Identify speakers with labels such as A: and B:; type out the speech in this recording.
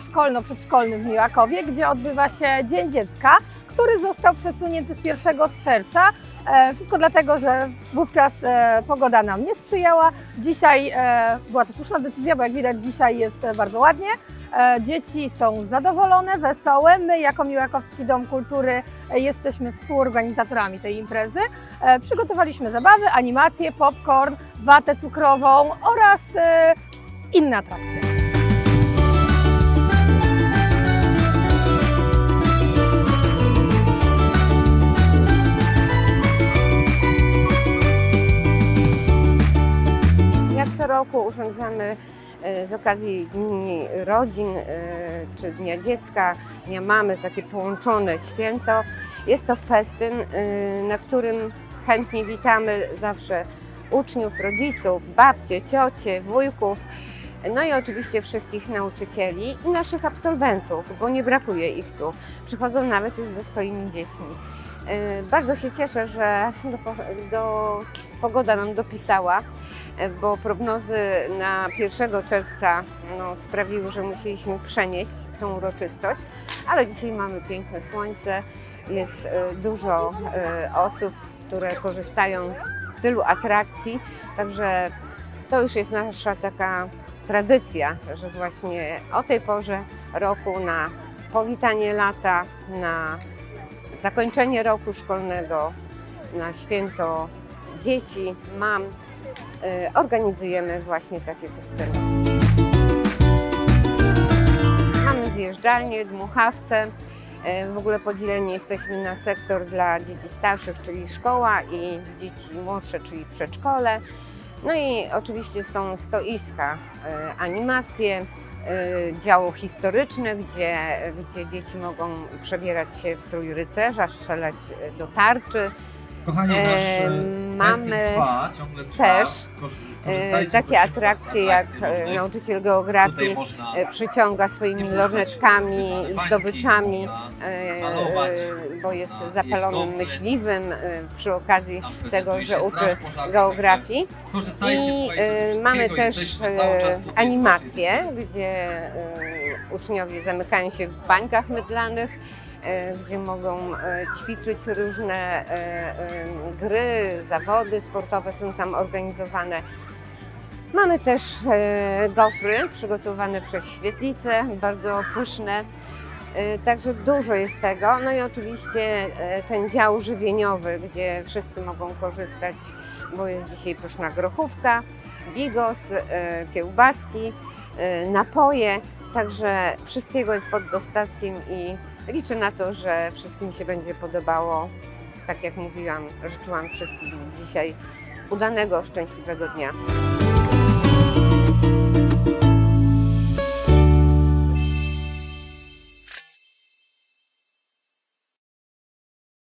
A: szkolno-przedszkolnym w Miłakowie, gdzie odbywa się Dzień Dziecka, który został przesunięty z 1 czerwca. E, Wszystko dlatego, że wówczas e, pogoda nam nie sprzyjała. Dzisiaj e, była to słuszna decyzja, bo jak widać dzisiaj jest bardzo ładnie. Dzieci są zadowolone, wesołe. My jako Miłakowski Dom Kultury jesteśmy współorganizatorami tej imprezy. Przygotowaliśmy zabawy, animacje, popcorn, watę cukrową oraz inne atrakcje.
B: Roku urządzamy e, z okazji Dni Rodzin e, czy Dnia Dziecka, Dnia Mamy, takie połączone święto. Jest to festyn, e, na którym chętnie witamy zawsze uczniów, rodziców, babcie, ciocie, wujków, no i oczywiście wszystkich nauczycieli i naszych absolwentów, bo nie brakuje ich tu. Przychodzą nawet już ze swoimi dziećmi. Bardzo się cieszę, że do, do, pogoda nam dopisała bo prognozy na 1 czerwca no, sprawiły, że musieliśmy przenieść tą uroczystość, ale dzisiaj mamy piękne słońce, jest e, dużo e, osób, które korzystają z tylu atrakcji, także to już jest nasza taka tradycja, że właśnie o tej porze roku na powitanie lata, na zakończenie roku szkolnego, na święto dzieci, mam, organizujemy właśnie takie festyny. Mamy zjeżdżalnię, dmuchawce. Y, W ogóle podzieleni jesteśmy na sektor dla dzieci starszych, czyli szkoła i dzieci młodsze, czyli przedszkole. No i oczywiście są stoiska, y, animacje, y, działo historyczne, gdzie, gdzie dzieci mogą przebierać się w strój rycerza, strzelać y, do tarczy.
C: Kochani, nasz
B: E, mamy
C: trwa, ciągle trwa.
B: też, E, Takie atrakcje jak e,
C: różnych.
B: nauczyciel geografii
C: można
B: przyciąga swoimi lornetkami, zdobyczami,
C: malować,
B: bo jest zapalonym myśliwym przy okazji tego, że uczy geografii. I mamy też animacje, gdzie uczniowie zamykają się w bańkach mydlanych, e, gdzie mogą e, ćwiczyć różne e, gry, zawody sportowe są tam organizowane. Mamy też gofry przygotowane przez świetlice, bardzo pyszne. Także dużo jest tego. No i oczywiście ten dział żywieniowy, gdzie wszyscy mogą korzystać, bo jest dzisiaj pyszna grochówka, bigos, kiełbaski, napoje. Także wszystkiego jest pod dostatkiem i liczę na to, że wszystkim się będzie podobało. Tak jak mówiłam, życzyłam wszystkim dzisiaj udanego, szczęśliwego dnia.